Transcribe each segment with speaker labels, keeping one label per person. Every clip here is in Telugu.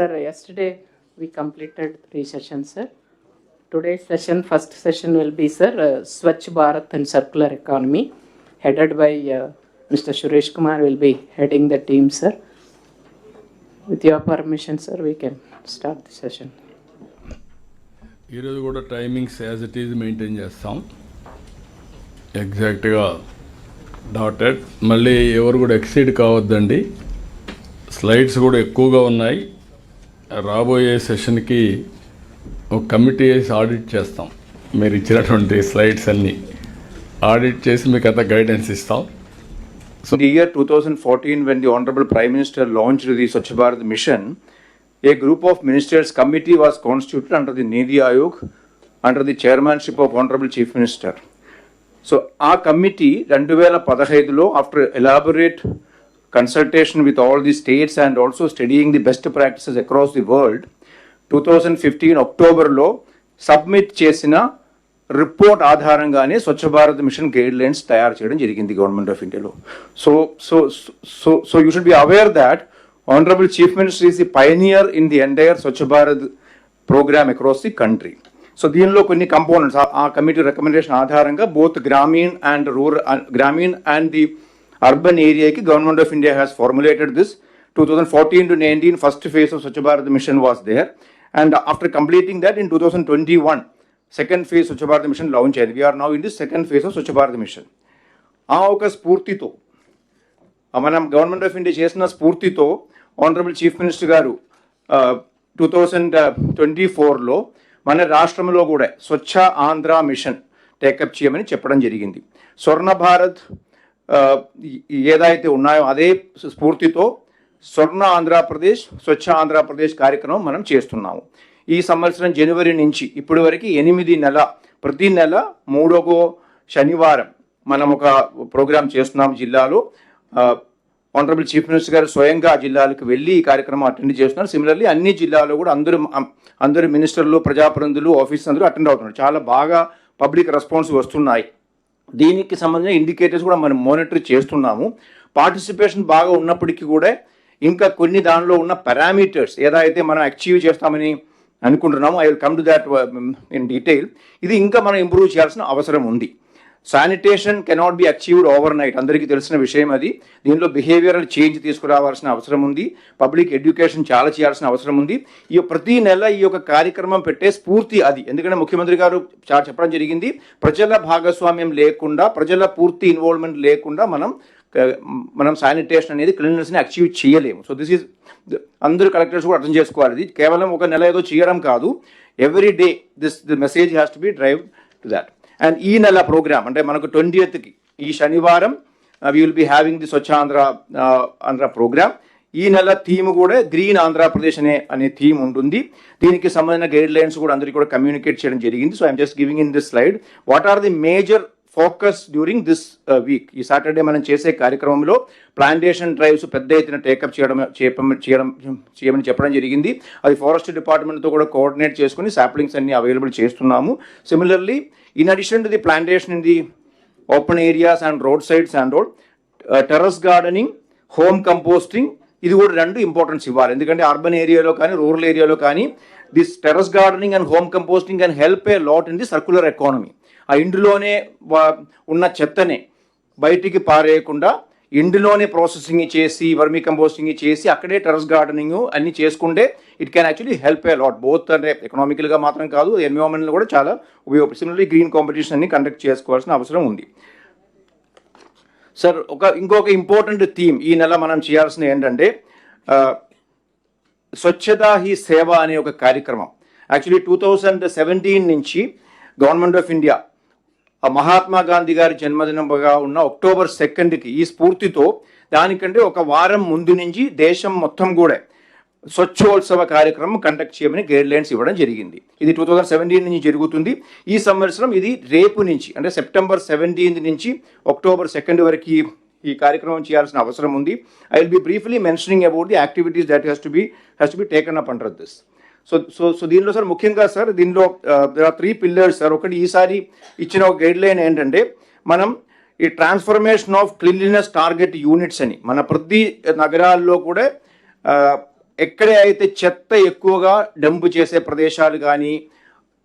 Speaker 1: Sir yesterday we completed three session sir today session first session will be sir Swachh Bharat and circular economy headed by mister Suresh Kumar will be heading the team sir with your permission sir we can start the session
Speaker 2: ఈరోజు కూడా timings as it is maintain చేస్తాం. ఎగ్జాక్ట్గా డాటెడ్ మళ్ళీ ఎవరు కూడా ఎక్సైడ్ కావద్దండి. స్లైడ్స్ కూడా ఎక్కువగా ఉన్నాయి. రాబోయే సెషన్కి ఒక కమిటీ వేసి ఆడిట్ చేస్తాం. మీరు ఇచ్చినటువంటి స్లైడ్స్ అన్నీ. ఆడిట్ చేసి మీకు అంత గైడెన్స్ ఇస్తాం.
Speaker 3: So the year two thousand fourteen when the honourable prime minister launch the Swachh Bharat mission a group of ministers committee was constitute under the NITI Aayog under the chairmanship of honourable chief minister so ఆ కమిటీ రెండు వేల పదహైదులో after elaborate after elaborate consultation with all the states and also studying the best practices across the world two thousand fifteen అక్టోబర్లో సబ్మిట్ చేసిన రిపోర్ట్ ఆధారంగానే స్వచ్ఛ భారత్ మిషన్ గైడ్ లైన్స్ తయారు చేయడం జరిగింది గవర్నమెంట్ ఆఫ్ ఇండియాలో so so so so you should be aware that honourable chief minister is the pioneer in the entire Swachh Bharat programme across the country so దీనిలో కొన్ని కంపోనెంట్స్ ఆ కమిటీ రికమెండేషన్ ఆధారంగా both Grameen and rural Grameen and the urban ఏరియాకి government of India has formulated this two thousand fourteen to nineteen first phase of Swachh Bharat mission was there and after completing that in two thousand twenty one second phase Swachh Bharat mission launch అయింది we are now in the second phase of Swachh Bharat mission ఆ ఒక స్ఫూర్తితో మనం గవర్నమెంట్ ఆఫ్ ఇండియా చేసిన స్ఫూర్తితో honourable chief minister garu two thousand twenty ఫోర్లో మన రాష్ట్రంలో కూడా స్వచ్ఛ ఆంధ్ర మిషన్ టేకప్ చేయమని చెప్పడం జరిగింది. స్వర్ణ భారత్ ఏదైతే ఉన్నాయో అదే స్ఫూర్తితో స్వర్ణ ఆంధ్రప్రదేశ్ స్వచ్ఛ ఆంధ్రప్రదేశ్ కార్యక్రమం మనం చేస్తున్నాము. ఈ సంవత్సరం జనవరి నుంచి ఇప్పటి వరకు ఎనిమిది నెల ప్రతి నెల మూడవ శనివారం మనం ఒక ప్రోగ్రాం చేస్తున్నాం జిల్లాలో. ఆనరబుల్ చీఫ్ మినిస్టర్ గారు స్వయంగా జిల్లాలకు వెళ్ళి ఈ కార్యక్రమం అటెండ్ చేస్తున్నారు. సిమిలర్లీ అన్ని జిల్లాలో కూడా అందరూ అందరు మినిస్టర్లు ప్రజాప్రతినిధులు ఆఫీస్ అందరూ అటెండ్ అవుతున్నారు. చాలా బాగా పబ్లిక్ రెస్పాన్స్ వస్తున్నాయి. దీనికి సంబంధించిన ఇండికేటర్స్ కూడా మనం మానిటర్ చేస్తున్నాము. పార్టిసిపేషన్ బాగా ఉన్నప్పటికీ కూడా ఇంకా కొన్ని దానిలో ఉన్న పారామీటర్స్ ఏదైతే మనం అచీవ్ చేస్తామని అనుకుంటున్నాము I will come to that in detail ఇది ఇంకా మనం ఇంప్రూవ్ చేయాల్సిన అవసరం ఉంది. Sanitation cannot be achieved overnight అందరికీ తెలిసిన విషయం అది. దీనిలో బిహేవియరల్ చేంజ్ తీసుకురావాల్సిన అవసరం ఉంది. పబ్లిక్ ఎడ్యుకేషన్ చాలా చేయాల్సిన అవసరం ఉంది. ఈ ప్రతి నెల ఈ యొక్క కార్యక్రమం పెట్టే స్ఫూర్తి అది. ఎందుకంటే ముఖ్యమంత్రి గారు చాలా చెప్పడం జరిగింది. ప్రజల భాగస్వామ్యం లేకుండా ప్రజల పూర్తి ఇన్వాల్వ్మెంట్ లేకుండా మనం మనం శానిటేషన్ అనేది క్లీన్నెస్ని అచీవ్ చేయలేము. సో దిస్ ఈజ్ అందరూ కలెక్టర్స్ కూడా అర్థం చేసుకోవాలి. ఇది కేవలం ఒక నెల ఏదో చేయడం కాదు. Every day this the message has to be drive to that and ఈ నెల ప్రోగ్రామ్ అంటే మనకు ట్వంటీ ఎత్కి ఈ శనివారం we will be having the Swachh Andhra Andhra programme ఈ నెల థీమ్ కూడా గ్రీన్ ఆంధ్రప్రదేశ్ అనే అనే థీమ్ ఉంటుంది. దీనికి సంబంధించిన గైడ్ లైన్స్ కూడా అందరికీ కూడా కమ్యూనికేట్ చేయడం జరిగింది. So I'm just giving in this slide what are the major focus during this uh, week ఈ సాటర్డే మనం చేసే కార్యక్రమంలో ప్లాంటేషన్ డ్రైవ్స్ పెద్ద ఎత్తున టేకప్ చేయడం చేయడం చేయమని చెప్పడం జరిగింది. అది ఫారెస్ట్ డిపార్ట్మెంట్తో కూడా కోఆర్డినేట్ చేసుకుని సాప్లింగ్స్ అన్ని అవైలబుల్ చేస్తున్నాము. Similarly in addition to the plantation in the open areas and road sides and road terrace gardening home composting ఇది కూడా రెండు ఇంపార్టెన్స్ ఇవ్వాలి. ఎందుకంటే అర్బన్ ఏరియాలో కానీ రూరల్ ఏరియాలో కానీ this terrace gardening and home composting and help a lot in the circular economy ఆ ఇంటిలోనే ఉన్న చెత్తని బయటికి పారేయకుండా ఇంటిలోనే ప్రాసెసింగ్ చేసి వర్మీ కంపోస్టింగ్ చేసి అక్కడే టెర్రస్ గార్డెనింగ్ అన్ని చేసుకుంటే it can actually help a lot both అంటే ఎకనామికల్గా మాత్రం కాదు ఎన్విరాన్మెంట్లో కూడా చాలా ఉపయోగపడుతుంది గ్రీన్ కాంపిటీషన్ అన్ని కండక్ట్ చేసుకోవాల్సిన అవసరం ఉంది. సార్ ఒక ఇంకొక ఇంపార్టెంట్ థీమ్ ఈ నెల మనం చేయాల్సిన ఏంటంటే స్వచ్ఛతా హీ సేవ అనే ఒక కార్యక్రమం. యాక్చువల్లీ టూ థౌజండ్ సెవెంటీన్ నుంచి గవర్నమెంట్ ఆఫ్ ఇండియా ఆ మహాత్మా గాంధీ గారి జన్మదినంగా ఉన్న అక్టోబర్ సెకండ్కి ఈ స్ఫూర్తితో దానికంటే ఒక వారం ముందు నుంచి దేశం మొత్తం కూడా స్వచ్ఛోత్సవ కార్యక్రమం కండక్ట్ చేయమని గైడ్ లైన్స్ ఇవ్వడం జరిగింది. ఇది టూ థౌజండ్ సెవెంటీన్ నుంచి జరుగుతుంది. ఈ సంవత్సరం ఇది రేపు నుంచి అంటే సెప్టెంబర్ సెవెంటీన్త్ నుంచి అక్టోబర్ సెకండ్ వరకు ఈ- ఈ కార్యక్రమం చేయాల్సిన అవసరం ఉంది. I will be briefly mentioning about the activities that has to be has to be taken up under this so so so దీనిలో సార్ ముఖ్యంగా సార్ దీనిలో త్రీ పిల్లర్స్ సార్. ఒకటి ఈసారి ఇచ్చిన ఒక గైడ్ లైన్ ఏంటంటే మనం ఈ transformation of cleanliness target units అని మన ప్రతి నగరాల్లో కూడా ఎక్కడే అయితే చెత్త ఎక్కువగా డంపు చేసే ప్రదేశాలు కానీ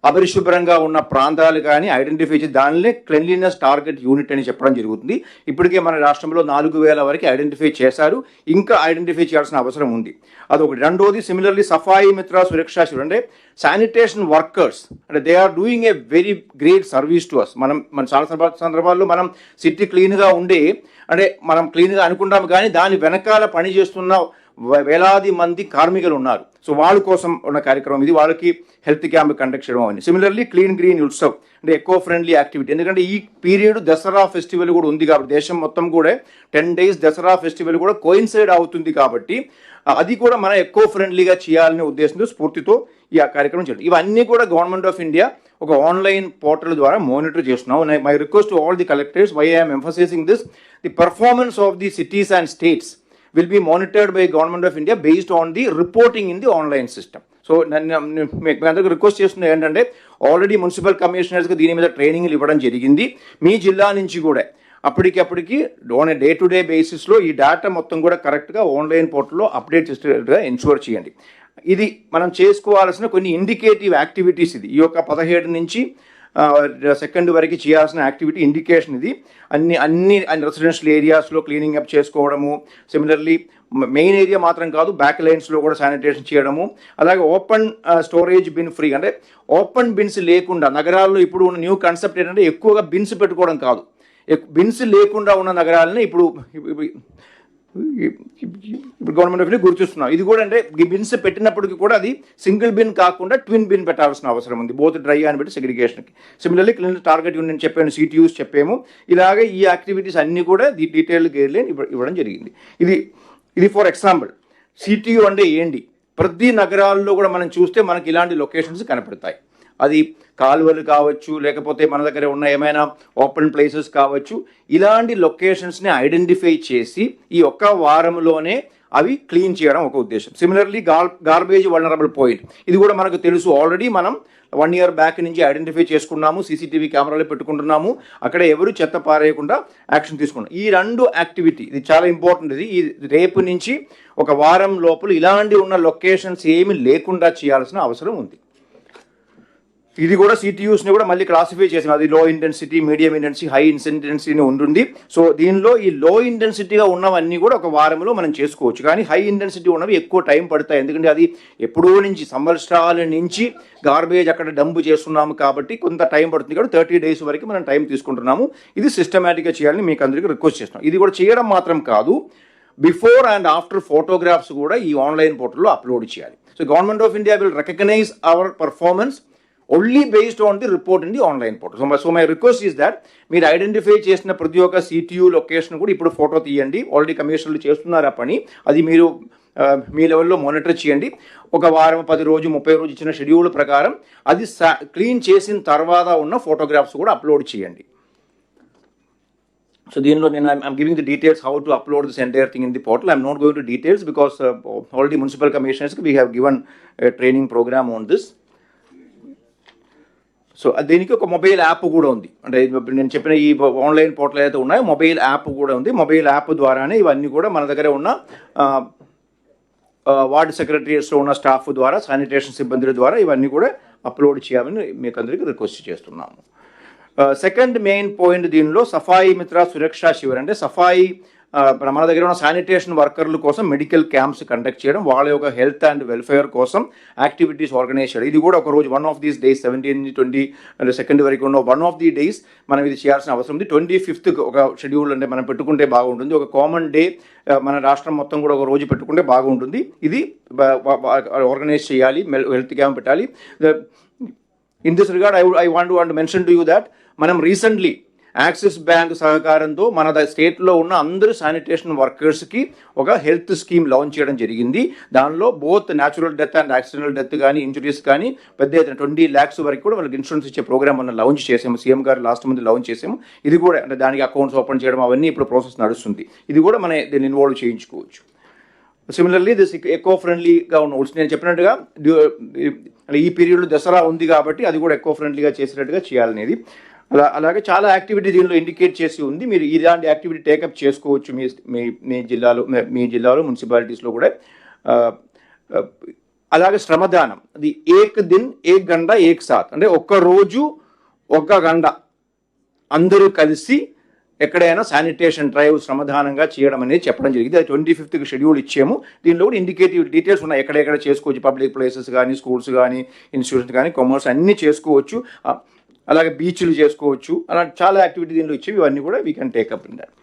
Speaker 3: అపరిశుభ్రంగా ఉన్న ప్రాంతాలు కానీ ఐడెంటిఫై చేసి దానిలో క్లెన్లీనెస్ టార్గెట్ యూనిట్ అని చెప్పడం జరుగుతుంది. ఇప్పటికే మన రాష్ట్రంలో నాలుగు వేల వరకు ఐడెంటిఫై చేశారు. ఇంకా ఐడెంటిఫై చేయాల్సిన అవసరం ఉంది. అదొకటి. రెండోది సిమిలర్లీ సఫాయి మిత్ర సురక్షా శిబిరం అంటే శానిటేషన్ వర్కర్స్ అంటే they are doing a very great service to us మనం మన చాలా సందర్భాల్లో మనం సిటీ క్లీన్గా ఉండి అంటే మనం క్లీన్గా అనుకుంటాం కానీ దాని వెనకాల పని చేస్తున్న వే- వేలాది మంది కార్మికులు ఉన్నారు. సో వాళ్ళ కోసం ఉన్న కార్యక్రమం ఇది. వాళ్ళకి హెల్త్ క్యాంప్ కండక్ట్ చేయడం అవన్నీ. సిమిలర్లీ క్లీన్ గ్రీన్ ఉత్సవ్ అంటే ఎకో ఫ్రెండ్లీ యాక్టివిటీ ఎందుకంటే ఈ పీరియడ్ దసరా ఫెస్టివల్ కూడా ఉంది కాబట్టి దేశం మొత్తం కూడా టెన్ డేస్ దసరా ఫెస్టివల్ కూడా కోయిన్సైడ్ అవుతుంది కాబట్టి అది కూడా మనం ఎకో ఫ్రెండ్లీగా చేయాలనే ఉద్దేశంతో స్ఫూర్తితో ఈ కార్యక్రమం చేయడం. ఇవన్నీ కూడా గవర్నమెంట్ ఆఫ్ ఇండియా ఒక ఆన్లైన్ పోర్టల్ ద్వారా మానిటర్ చేస్తున్నాం. My request all the collectors why I'm emphasising this the performance of the cities and states will be monitored by government of India based on the reporting in the online system. So నన్ను మీ అందరికి రిక్వెస్ట్ చేస్తుంది ఏంటంటే ఆల్రెడీ మున్సిపల్ కమిషనర్స్కి దీని మీద ట్రైనింగ్లు ఇవ్వడం జరిగింది. మీ జిల్లా నుంచి కూడా అప్పటికప్పటికి ఆన్ డే టు డే బేసిస్లో ఈ డేటా మొత్తం కూడా కరెక్ట్గా ఆన్లైన్ పోర్టల్లో అప్డేట్ చేసేట్టుగా ఎన్షూర్ చేయండి. ఇది మనం చేసుకోవాల్సిన కొన్ని ఇండికేటివ్ యాక్టివిటీస్ ఇది. ఈ యొక్క పదిహేడు నుంచి సెకండ్ వరకు చేయాల్సిన యాక్టివిటీ ఇండికేషన్ ఇది. అన్ని అన్ని రెసిడెన్షియల్ ఏరియాస్లో క్లీనింగ్ అప్ చేసుకోవడము. సిమిలర్లీ మెయిన్ ఏరియా మాత్రం కాదు బ్యాక్ లైన్స్లో కూడా శానిటేషన్ చేయడము. అలాగే ఓపెన్ స్టోరేజ్ బిన్ ఫ్రీ అంటే ఓపెన్ బిన్స్ లేకుండా నగరాల్లో ఇప్పుడు ఉన్న న్యూ కాన్సెప్ట్ ఏంటంటే ఎక్కువగా బిన్స్ పెట్టుకోవడం కాదు. బిన్స్ లేకుండా ఉన్న నగరాలని ఇప్పుడు ఇప్పుడు గవర్నమెంట్ ఆఫ్ ఇండియా గుర్తిస్తున్నాం ఇది కూడా అంటే ఈ బిన్స్ పెట్టినప్పటికీ కూడా అది సింగిల్ బిన్ కాకుండా ట్విన్ బిన్ పెట్టాల్సిన అవసరం ఉంది. బోత్ డ్రై అని పెట్టి సెగ్రిగేషన్కి సిమిలర్లీ క్లీన్ టార్గెట్ యూనియన్ చెప్పాను సిటీయూస్ చెప్పాము. ఇలాగే ఈ యాక్టివిటీస్ అన్నీ కూడా ది డీటెయిల్ గైడ్లైన్ ఇవ్వడం జరిగింది. ఇది ఇది ఫర్ ఎగ్జాంపుల్ సిటీయూ అంటే ఏంటి? ప్రతి నగరాల్లో కూడా మనం చూస్తే మనకి ఇలాంటి లొకేషన్స్ కనపడతాయి. అది కాలువలు కావచ్చు లేకపోతే మన దగ్గర ఉన్న ఏమైనా ఓపెన్ ప్లేసెస్ కావచ్చు ఇలాంటి లొకేషన్స్ని ఐడెంటిఫై చేసి ఈ ఒక్క వారంలోనే అవి క్లీన్ చేయడం ఒక ఉద్దేశం. Similarly gar garbage vulnerable point ఇది కూడా మనకు తెలుసు ఆల్రెడీ మనం వన్ ఇయర్ బ్యాక్ నుంచి ఐడెంటిఫై చేసుకున్నాము సీసీటీవీ కెమెరాలు పెట్టుకుంటున్నాము అక్కడ ఎవరు చెత్త పారేయకుండా యాక్షన్ తీసుకున్నాం. ఈ రెండు యాక్టివిటీ ఇది చాలా ఇంపార్టెంట్ ఇది. ఈ రేపు నుంచి ఒక వారం లోపల ఇలాంటి ఉన్న లొకేషన్స్ ఏమి లేకుండా చేయాల్సిన అవసరం ఉంది. ఇది కూడా సిటీయూస్ని కూడా మళ్ళీ క్లాసిఫై చేసింది. అది low intensity medium intensity high ఇన్సెంటెన్సీని ఉంటుంది. సో దీనిలో ఈ లో ఇంటెన్సిటీగా ఉన్నవన్నీ కూడా ఒక వారంలో మనం చేసుకోవచ్చు. కానీ హై ఇంటెన్సిటీ ఉన్నవి ఎక్కువ టైం పడతాయి. ఎందుకంటే అది ఎప్పుడో నుంచి సంవత్సరాల నుంచి గార్బేజ్ అక్కడ డంపు చేస్తున్నాము కాబట్టి కొంత టైం పడుతుంది కాబట్టి థర్టీ డేస్ వరకు మనం టైం తీసుకుంటున్నాము. ఇది సిస్టమేటిక్గా చేయాలని మీకు అందరికీ రిక్వెస్ట్ చేస్తున్నాం. ఇది కూడా చేయడం మాత్రం కాదు. బిఫోర్ అండ్ ఆఫ్టర్ ఫోటోగ్రాఫ్స్ కూడా ఈ ఆన్లైన్ పోర్టల్లో అప్లోడ్ చేయాలి. So government of India will recognise our performance only based on the report in the online portal so so my request is that మీరు ఐడెంటిఫై చేసిన ప్రతి ఒక్క సిటియూ లొకేషన్ కూడా ఇప్పుడు ఫోటో తీయండి. ఆల్రెడీ కమిషనర్లు చేస్తున్నారు ఆ పని. అది మీరు మీ లెవెల్లో మానిటర్ చేయండి. ఒక వారం పది రోజు ముప్పై రోజు ఇచ్చిన షెడ్యూల్ ప్రకారం అది క్లీన్ చేసిన తర్వాత ఉన్న ఫోటోగ్రాఫ్స్ కూడా అప్లోడ్ చేయండి. సో దీనిలో నేను I'm giving the details how to upload this entire thing in the portal I'm not going to details because already municipal కమిషనర్స్కి we have given training programme on this. So దీనికి ఒక మొబైల్ యాప్ కూడా ఉంది. అంటే నేను చెప్పిన ఈ ఆన్లైన్ పోర్టల్ అయితే ఉన్నాయో మొబైల్ యాప్ కూడా ఉంది. మొబైల్ యాప్ ద్వారానే ఇవన్నీ కూడా మన దగ్గర ఉన్న వార్డ్ వార్డు సెక్రటరీస్లో ఉన్న స్టాఫ్ ద్వారా శానిటేషన్ సిబ్బందుల ద్వారా ఇవన్నీ కూడా అప్లోడ్ చేయాలని మీకు అందరికీ రిక్వెస్ట్ చేస్తున్నాము. సెకండ్ మెయిన్ పాయింట్ దీనిలో సఫాయి మిత్ర సురక్షా శివర్ అంటే సఫాయి మన దగ్గర ఉన్న శానిటేషన్ వర్కర్ల కోసం మెడికల్ క్యాంప్స్ కండక్ట్ చేయడం వాళ్ళ యొక్క హెల్త్ అండ్ వెల్ఫేర్ కోసం యాక్టివిటీస్ ఆర్గనైజ్ చేయడం. ఇది కూడా ఒక రోజు one of these days seventeen twenty second వరకు ఉన్న వన్ ఆఫ్ ది డేస్ మనం ఇది చేయాల్సిన అవసరం ఉంది. ట్వంటీ ఫిఫ్త్ ఒక షెడ్యూల్ అంటే మనం పెట్టుకుంటే బాగుంటుంది. ఒక కామన్ డే మన రాష్ట్రం మొత్తం కూడా ఒక రోజు పెట్టుకుంటే బాగుంటుంది. ఇది ఆర్గనైజ్ చేయాలి హెల్త్ క్యాంప్ పెట్టాలి. In this regard I I want want mention to you that మనం రీసెంట్లీ యాక్సిస్ బ్యాంక్ సహకారంతో మన స్టేట్లో ఉన్న అందరు శానిటేషన్ వర్కర్స్కి ఒక హెల్త్ స్కీమ్ లాంచ్ చేయడం జరిగింది. దానిలో both natural death and accidental death కానీ ఇంజురీస్ కానీ పెద్ద ఎత్తున ట్వంటీ ల్యాక్స్ వరకు కూడా వాళ్ళకి ఇన్సూరెన్స్ ఇచ్చే ప్రోగ్రామ్ మనం లాంచ్ చేసాము. సీఎం గారు లాస్ట్ మంత్ లాంచ్ చేసాము. ఇది కూడా అంటే దానికి అకౌంట్స్ ఓపెన్ చేయడం అవన్నీ ఇప్పుడు ప్రాసెస్ నడుస్తుంది. ఇది కూడా మన దీన్ని ఇన్వాల్వ్ చేయించుకోవచ్చు. సిమిలర్లీ దిస్ ఎకో ఫ్రెండ్లీగా ఉన్న నేను చెప్పినట్టుగా ఈ- ఈ పీరియడ్లో దసరా ఉంది కాబట్టి అది కూడా ఎకో ఫ్రెండ్లీగా చేసినట్టుగా చేయాలనేది. అలా అలాగే చాలా యాక్టివిటీ దీనిలో ఇండికేట్ చేసి ఉంది. మీరు ఇలాంటి యాక్టివిటీ టేకప్ చేసుకోవచ్చు మీ మీ మీ జిల్లాలో మీ జిల్లాలో మున్సిపాలిటీస్లో కూడా. అలాగే శ్రమదానం. అది ఏక్ దిన్ ఏక్ గంట ఏక్ సాత్. అంటే ఒక్క రోజు ఒక గంట అందరూ కలిసి ఎక్కడైనా శానిటేషన్ డ్రైవ్ శ్రమధానంగా చేయడం అనేది చెప్పడం జరిగింది. అది ట్వంటీ ఫిఫ్త్కి షెడ్యూల్ ఇచ్చాము. దీనిలో కూడా ఇండికేటివ్ డీటెయిల్స్ ఉన్నాయి. ఎక్కడెక్కడ చేసుకోవచ్చు. పబ్లిక్ ప్లేసెస్ కానీ స్కూల్స్ కానీ ఇన్స్టిట్యూషన్స్ కానీ కామర్స్ అన్నీ చేసుకోవచ్చు. అలాగే బీచ్లు చేసుకోవచ్చు. అలా చాలా యాక్టివిటీ దీనిలో ఇచ్చేవి ఇవన్నీ కూడా we can take up in that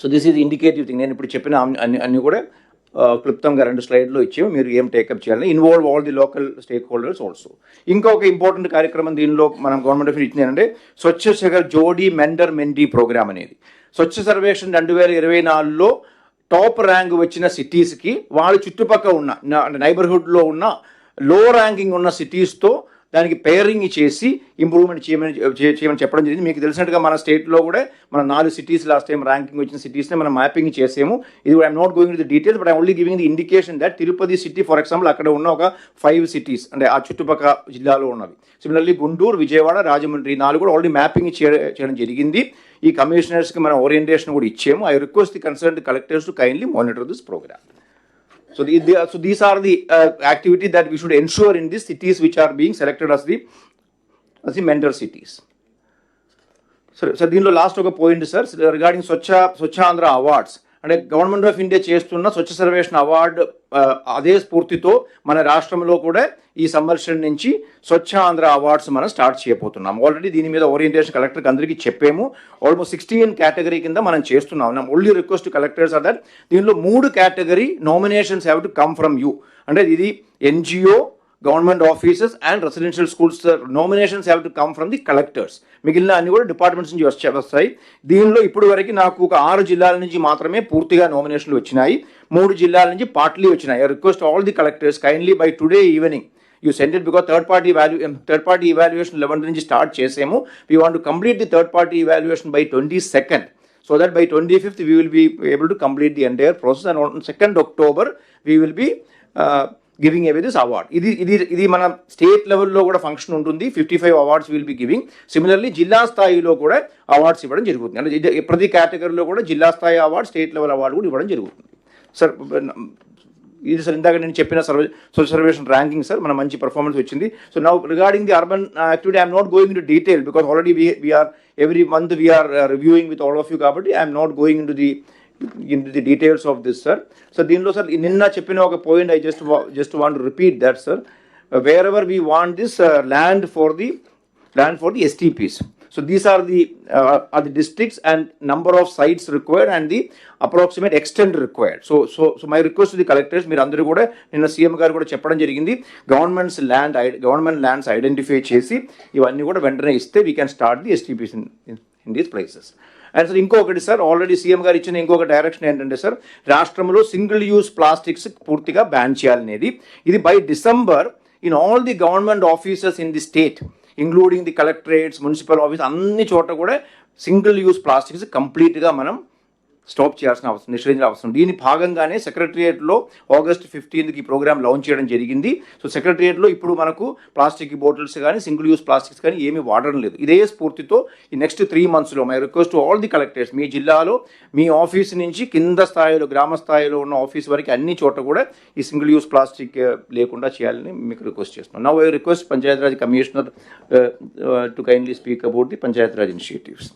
Speaker 3: so this is indicative thing నేను ఇప్పుడు చెప్పిన అన్ని- అన్ని కూడా క్లుప్తంగా రెండు స్లైడ్లో ఇచ్చేవి. మీరు ఏం టేకప్ చేయాలని. Involve all the local stakeholders also ఇంకొక ఇంపార్టెంట్ కార్యక్రమం దీనిలో మనం గవర్నమెంట్ ఆఫ్ ఇచ్చింది ఏంటంటే స్వచ్ఛ శగర్ జోడీ మెండర్ మెండీ ప్రోగ్రామ్ అనేది. స్వచ్ఛ సర్వేషన్ రెండు వేల ఇరవై నాలుగులో టాప్ ర్యాంక్ వచ్చిన సిటీస్కి వాళ్ళ చుట్టుపక్కల ఉన్న నైబర్హుడ్లో ఉన్న లో ర్యాంకింగ్ ఉన్న సిటీస్తో దానికి పేరింగ్ చేసి ఇంప్రూవ్మెంట్ చేయమని చేయమని చెప్పడం జరిగింది. మీకు తెలిసినట్టుగా మన స్టేట్లో కూడా మన నాలుగు సిటీస్ లాస్ట్ టైం ర్యాంకింగ్ వచ్చిన సిటీస్ని మనం మ్యాపింగ్ చేసాము. ఇది I'm not going the details but I only giving the indication that Tirupati city for example అక్కడ ఉన్న ఒక ఫైవ్ సిటీస్ అంటే ఆ చుట్టుపక్కల జిల్లాలో ఉన్నవి. సిమిలర్లీ గుంటూరు విజయవాడ రాజమండ్రి నాలుగు కూడా ఆల్రెడీ మ్యాపింగ్ చేయడం జరిగింది. ఈ కమిషనర్స్కి మనం ఓరియంటేషన్ కూడా ఇచ్చాము. I request the concern collectors to kindly monitor this programme So, the, the, so these are the uh, activity that we should ensure in these cities which are being selected as the as the mentor cities. సరే సార్ దీనిలో లాస్ట్ ఒక point sir regarding Swachh Swachh Andhra awards అంటే గవర్నమెంట్ ఆఫ్ ఇండియా చేస్తున్న స్వచ్ఛ సర్వేక్షణ అవార్డు అదే స్ఫూర్తితో మన రాష్ట్రంలో కూడా ఈ సంవత్సరం నుంచి స్వచ్ఛ ఆంధ్ర అవార్డ్స్ మనం స్టార్ట్ చేయబోతున్నాం. ఆల్రెడీ దీని మీద ఓరియంటేషన్ కలెక్టర్కి అందరికీ చెప్పాము. ఆల్మోస్ట్ సిక్స్టీన్ కేటగిరీ కింద మనం చేస్తున్నాం. Only request collectors are that దీనిలో మూడు category nominations have to come from you అంటే ఇది NGO government offices and residential schools nominations have to come from the collectors మిగిలిన అన్ని కూడా డిపార్ట్మెంట్స్ నుంచి వచ్చే వస్తాయి. దీనిలో ఇప్పుడు వరకు నాకు ఒక ఆరు జిల్లాల నుంచి మాత్రమే పూర్తిగా నామినేషన్లు వచ్చినాయి. మూడు జిల్లాల నుంచి పార్ట్లీ వచ్చినాయి. I request all the collectors kindly by today evening you send it because third party value third party evaluation eleven నుంచి స్టార్ట్ చేసాము. We want to complete the third party evaluation by twenty second so that by twenty fifth we will be able to complete the entire process and second October we will be giving away this award ఇది ఇది ఇది మన స్టేట్ లెవెల్లో కూడా ఫంక్షన్ ఉంటుంది fifty five awards will be giving similarly జిల్లా స్థాయిలో కూడా అవార్డ్స్ ఇవ్వడం జరుగుతుంది. అంటే ప్రతి కేటగిరీలో కూడా జిల్లా స్థాయి అవార్డ్ స్టేట్ లెవెల్ అవార్డు కూడా ఇవ్వడం జరుగుతుంది. సార్ ఇది సార్ ఇందాక నేను చెప్పిన సర్వే సోషల్ సర్వేషన్ ర్యాంకింగ్ సార్ మన మంచి పర్ఫార్మెన్స్ వచ్చింది. So now regarding the urban activity I'm not going to detail because already we are every month we are reviewing with all of you కాబట్టి I'm not going to the in the details of this sir so దీనిలో సార్ నిన్న చెప్పిన ఒక point I just just want repeat that sir wherever we want this land for the land for the STPs so these are the are the districts and number of sites required and the approximate extent required so so so my request the collectors మీరు అందరూ కూడా నిన్న సీఎం గారు కూడా చెప్పడం జరిగింది. Governments land government lands identify చేసి ఇవన్నీ కూడా వెంటనే ఇస్తే we can start the STPs in in these places and sir ఇంకొకటి సార్ ఆల్రెడీ సీఎం గారు ఇచ్చిన ఇంకొక డైరెక్షన్ ఏంటంటే సార్ రాష్ట్రంలో సింగిల్ యూస్ ప్లాస్టిక్స్ పూర్తిగా బ్యాన్ చేయాలనేది. ఇది by December in all the government offices in the state including the collectorates municipal office అన్ని చోట కూడా సింగిల్ యూస్ ప్లాస్టిక్స్ కంప్లీట్గా మనం స్టాప్ చేయాల్సిన అవసరం నిషేధించిన అవసరం దీని భాగంగానే సెక్రటరియేట్లో ఆగస్ట్ ఫిఫ్టీన్త్కి ఈ ప్రోగ్రామ్ లాంచ్ చేయడం జరిగింది. సో సెక్రటరియేట్లో ఇప్పుడు మనకు ప్లాస్టిక్ బాటిల్స్ కానీ సింగిల్ యూస్ ప్లాస్టిక్స్ కానీ ఏమీ వాడడం లేదు. ఇదే స్ఫూర్తితో ఈ నెక్స్ట్ త్రీ మంత్స్లో my request all the collectors మీ జిల్లాలో మీ ఆఫీస్ నుంచి కింద స్థాయిలో గ్రామ స్థాయిలో ఉన్న ఆఫీస్ వరకు అన్ని చోట కూడా ఈ సింగిల్ యూస్ ప్లాస్టిక్ లేకుండా చేయాలని మీకు రిక్వెస్ట్ చేస్తున్నాను నా I request Panchayati Raj commissioner to kindly speak about the Panchayati Raj initiatives